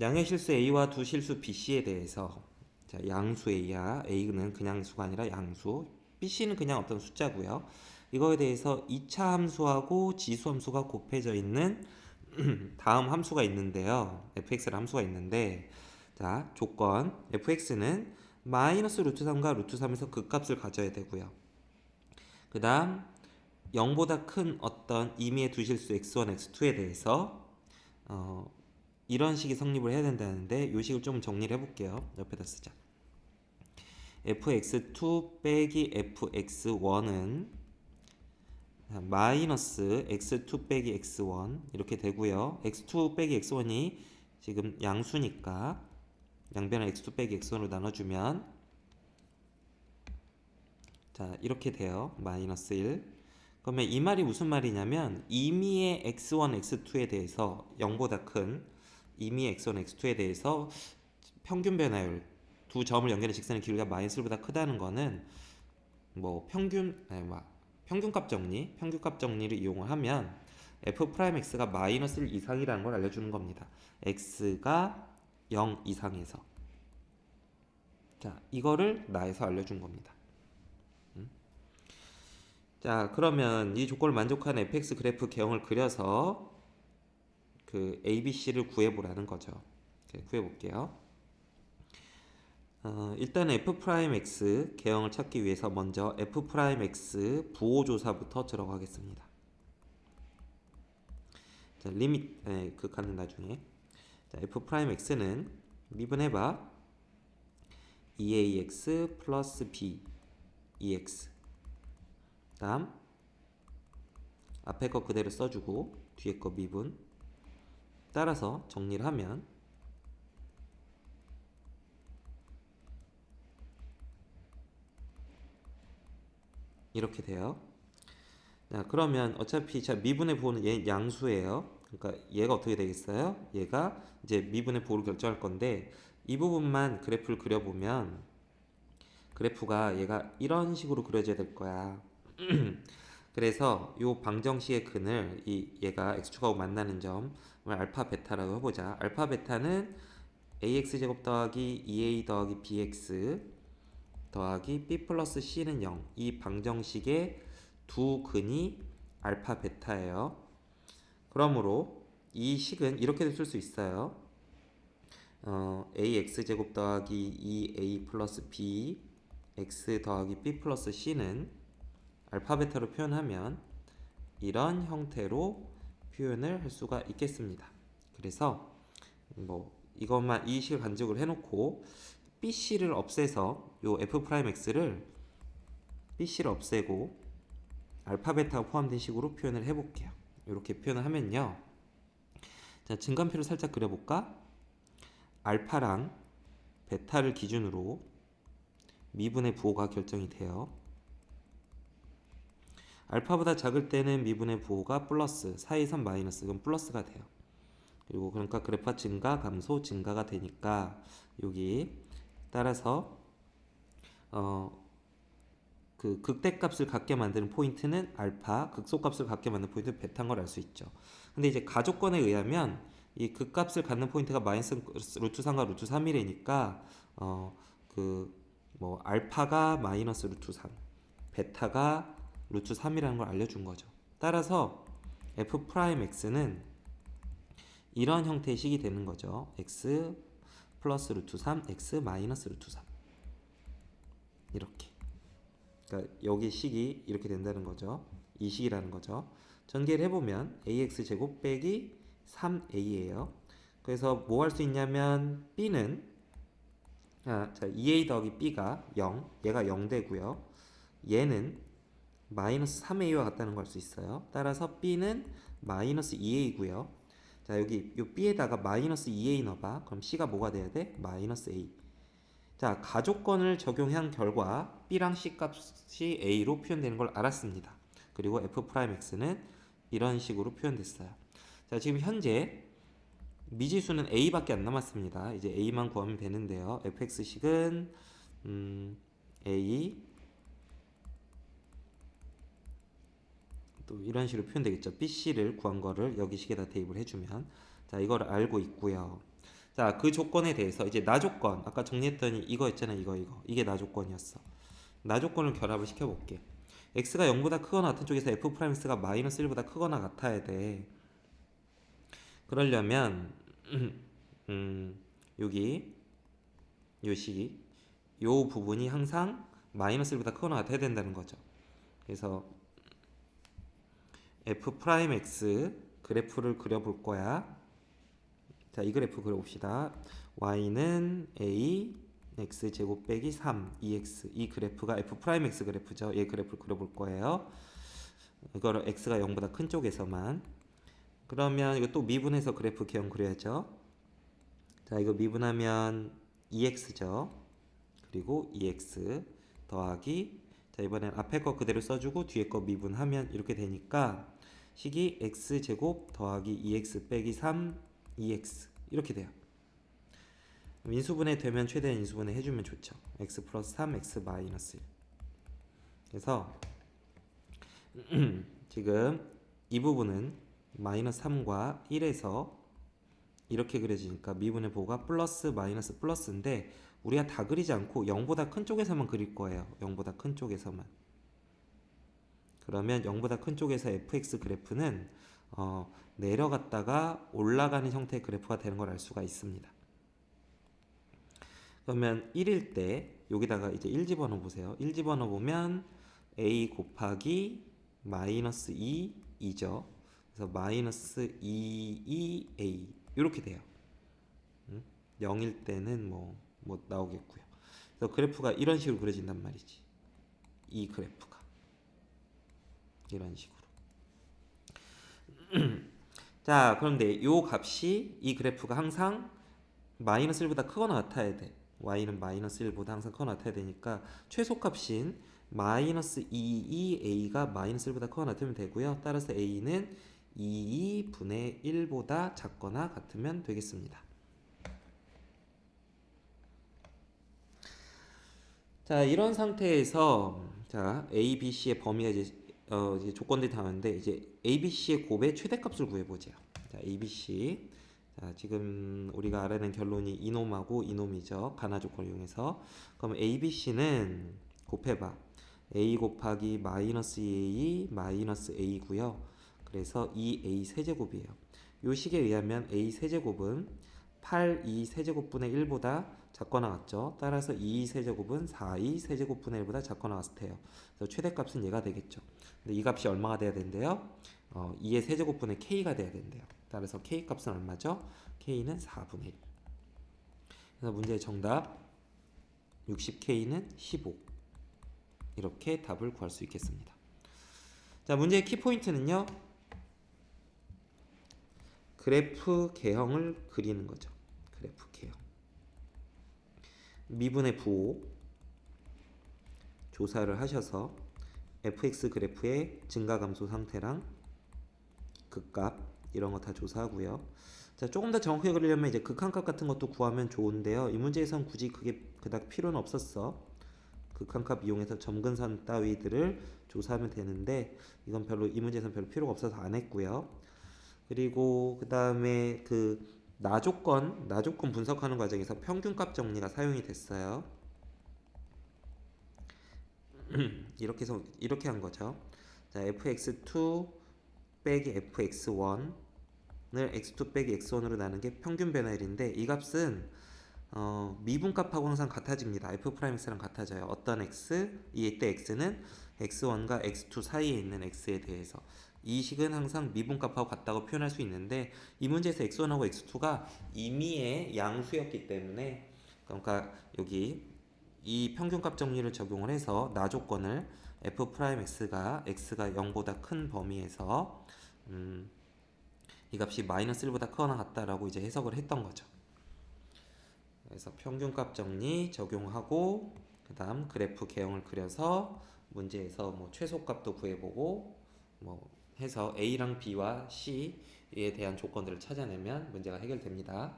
양의 실수 A와 두 실수 BC에 대해서 자, 양수 A야 A는 그냥 수가 아니라 양수 BC는 그냥 어떤 숫자고요. 이거에 대해서 2차 함수하고 지수 함수가 곱해져 있는 다음 함수가 있는데요. fx라는 함수가 있는데 자 조건 fx는 마이너스 루트 3과 루트 3에서 극값을 가져야 되고요. 그 다음 0보다 큰 어떤 임의의 두 실수 x1, x2에 대해서 어, 이런 식이 성립을 해야 된다는데 이 식을 좀 정리를 해볼게요. 옆에다 쓰자. fx2 빼기 fx1은 마이너스 x2 빼기 x1 이렇게 되고요. x2 빼기 x1이 지금 양수니까 양변을 x2 빼기 x1으로 나눠주면 자 이렇게 돼요. 마이너스 1 그러면 이 말이 무슨 말이냐면 임의의 x1, x2에 대해서 0보다 큰 임의의 x1, x2에 대해서 평균 변화율 두 점을 연결한 직선의 길이가 마이너스 1보다 크다는 거는 뭐 평균 아니 뭐 평균값 정리, 평균값 정리를 이용을 하면 f 프라임 x가 마이너스 1 이상이라는 걸 알려주는 겁니다. x가 0 이상에서 자 이거를 나에서 알려준 겁니다. 음? 자 그러면 이 조건을 만족하는 fx 그래프 개형을 그려서 그 ABC를 구해보라는 거죠. 네, 구해볼게요. 어, 일단 f 프라임 x 개형을 찾기 위해서 먼저 f 프라임 x 부호 조사부터 들어가겠습니다. 자, 리밋 에, 극하는 나중에 자, f 프라임 x는 미분해봐 2ax 플러스 b 2x 다음 앞에 거 그대로 써주고 뒤에 거 미분 따라서 정리를 하면 이렇게 돼요. 자, 그러면 어차피 자 미분의 부호는 얘 양수예요. 그러니까 얘가 어떻게 되겠어요? 얘가 이제 미분의 부호를 결정할 건데 이 부분만 그래프를 그려보면 그래프가 얘가 이런 식으로 그려져야 될 거야. 그래서 요 방정식의 근을 이 얘가 x축하고 만나는 점을 알파 베타라고 해보자. 알파 베타는 ax 제곱 더하기 2a 더하기 bx 더하기 b 플러스 c는 0. 이 방정식의 두 근이 알파 베타예요. 그러므로 이 식은 이렇게도 쓸 수 있어요. 어, ax 제곱 더하기 2a 플러스 b x 더하기 b 플러스 c는 알파 베타로 표현하면 이런 형태로 표현을 할 수가 있겠습니다. 그래서 뭐 이것만 이 식을 간직을 해놓고 BC를 없애서 요 F 프라임 X를 BC를 없애고 알파 베타가 포함된 식으로 표현을 해볼게요. 이렇게 표현을 하면요. 자, 증간표를 살짝 그려볼까? 알파랑 베타를 기준으로 미분의 부호가 결정이 돼요. 알파보다 작을 때는 미분의 부호가 플러스, 4, 2, 3 마이너스, 이건 플러스가 돼요. 그리고 그러니까 그래파 증가, 감소, 증가가 되니까 여기 따라서 어, 그 극대값을 갖게 만드는 포인트는 알파, 극소값을 갖게 만드는 포인트는 베타인 걸 알 수 있죠. 근데 이제 가족권에 의하면 이 극값을 갖는 포인트가 마이너스 루트 3과 루트 3이래니까 어, 그 뭐 알파가 마이너스 루트 3, 베타가 루트 3이라는 걸 알려준 거죠. 따라서 f 프라임 x는 이런 형태의 식이 되는 거죠. x 플러스 루트 3, x 마이너스 루트 3 이렇게 그러니까 여기 식이 이렇게 된다는 거죠. 이 식이라는 거죠. 전개를 해보면 ax 제곱 빼기 3a예요. 그래서 뭐 할 수 있냐면 b는 아, 자 2a 더하기 b가 0, 얘가 0 되고요. 얘는 마이너스 3a와 같다는 걸알수 있어요. 따라서 b는 마이너스 2a고요. 자 여기 요 b에다가 마이너스 2a 넣어봐. 그럼 c가 뭐가 돼야 돼? 마이너스 a. 자 가족권을 적용한 결과 b랑 c 값이 a로 표현되는 걸 알았습니다. 그리고 f 프라임 x는 이런 식으로 표현됐어요. 자 지금 현재 미지수는 a밖에 안 남았습니다. 이제 a만 구하면 되는데요. fx식은 음, a 또 이런 식으로 표현되겠죠. BC를 구한 거를 여기 식에다 대입을 해주면 자 이걸 알고 있고요. 자, 그 조건에 대해서 이제 나 조건 아까 정리했더니 이거 있잖아 이거 이거 이게 나 조건이었어. 나 조건을 결합을 시켜볼게. x가 0보다 크거나 같은 쪽에서 f 프라임 x가 마이너스 1보다 크거나 같아야 돼. 그러려면 음, 여기 요 식이 요 부분이 항상 마이너스 1보다 크거나 같아야 된다는 거죠. 그래서 f 프라임 x 그래프를 그려볼 거야. 자, 이 그래프 그려봅시다. y는 a x 제곱 빼기 3 2x 이 그래프가 f 프라임 x 그래프죠. 얘 그래프를 그려볼 거예요. 이거를 x가 0보다 큰 쪽에서만. 그러면 이거 또 미분해서 그래프 기형 그려야죠. 자, 이거 미분하면 2x죠. 그리고 2x 더하기 자, 이번엔 앞에 거 그대로 써주고 뒤에 거 미분하면 이렇게 되니까 식이 x 제곱 더하기 2x 빼기 3 2x 이렇게 돼요. 인수분해 되면 최대한 인수분해 해주면 좋죠. x 플러스 3 x 마이너스 1 그래서 지금 이 부분은 마이너스 3과 1에서 이렇게 그려지니까 미분의 보가 플러스 마이너스 플러스인데 우리가 다 그리지 않고 0보다 큰 쪽에서만 그릴 거예요. 0보다 큰 쪽에서만. 그러면 0보다 큰 쪽에서 fx 그래프는 어, 내려갔다가 올라가는 형태의 그래프가 되는 걸 알 수가 있습니다. 그러면 1일 때 여기다가 이제 1 집어넣어 보세요. 1 집어넣어 보면 a 곱하기 마이너스 2 2죠. 그래서 마이너스 2 2a 이렇게 돼요. 음? 0일 때는 뭐, 뭐 나오겠고요. 그래서 그래프가 이런 식으로 그려진단 말이지. 이 그래프가 이런 식으로. 자, 그런데 요 값이 이 그래프가 항상 마이너스 1보다 크거나 같아야 돼. y는 마이너스 1보다 항상 크거나 같아야 되니까 최소값인 마이너스 22a가 마이너스 1보다 크거나 같으면 되고요. 따라서 a는 22분의 1보다 작거나 같으면 되겠습니다. 자, 이런 상태에서 자, a, b, c의 범위가 이제 어, 이제 조건들이 다는데 이제 a, b, c의 곱의 최대값을 구해보죠. 자, a, b, c. 자, 지금 우리가 알아낸 결론이 이놈하고 이놈이죠. 가나 조건을 이용해서. 그럼 a, b, c는 곱해봐. a 곱하기 마이너스 2a 마이너스 a고요. 그래서 2a 세제곱이에요. 요 식에 의하면 a 세제곱은 8 2 세제곱분의 1보다 작거나 같죠. 따라서 2 세제곱은 4 2 세제곱분의 1보다 작거나 같을 테요. 그래서 최대값은 얘가 되겠죠. 근데 이 값이 얼마가 돼야 된대요? 어, 2의 세제곱분의 k가 돼야 된대요. 따라서 k 값은 얼마죠? k는 4분의 1. 그래서 문제의 정답 60k는 15. 이렇게 답을 구할 수 있겠습니다. 자, 문제의 키포인트는요. 그래프 개형을 그리는 거죠. 그래프 개형. 미분의 부호 조사를 하셔서 fx 그래프의 증가 감소 상태랑 극값 이런 거 다 조사하고요. 자, 조금 더 정확하게 그리려면 이제 극한값 같은 것도 구하면 좋은데요. 이 문제에선 굳이 그게 그닥 필요는 없었어. 극한값 이용해서 점근선 따위들을 조사하면 되는데 이건 별로 이 문제에선 별로 필요가 없어서 안 했고요. 그리고 그 다음에 그 나조건 나조건 분석하는 과정에서 평균값 정리가 사용이 됐어요. 이렇게 해서 이렇게 한 거죠. 자, fx2 빼기 fx1을 x2 빼기 x1으로 나눈 게 평균 변화율인데 이 값은 어, 미분값하고 항상 같아집니다. f 프라임 x랑 같아져요. 어떤 x 이때 x는 x1과 x2 사이에 있는 x에 대해서 이 식은 항상 미분값하고 같다고 표현할 수 있는데 이 문제에서 x1하고 x2가 임의의 양수였기 때문에 그러니까 여기 이 평균값 정리를 적용을 해서 나 조건을 f 프라임 x가 x가 0보다 큰 범위에서 음, 이 값이 마이너스 1보다 크거나 같다라고 이제 해석을 했던 거죠. 그래서 평균값 정리 적용하고 그 다음 그래프 개형을 그려서 문제에서 뭐 최소값도 구해보고 뭐 해서 A랑 B와 C에 대한 조건들을 찾아내면 문제가 해결됩니다.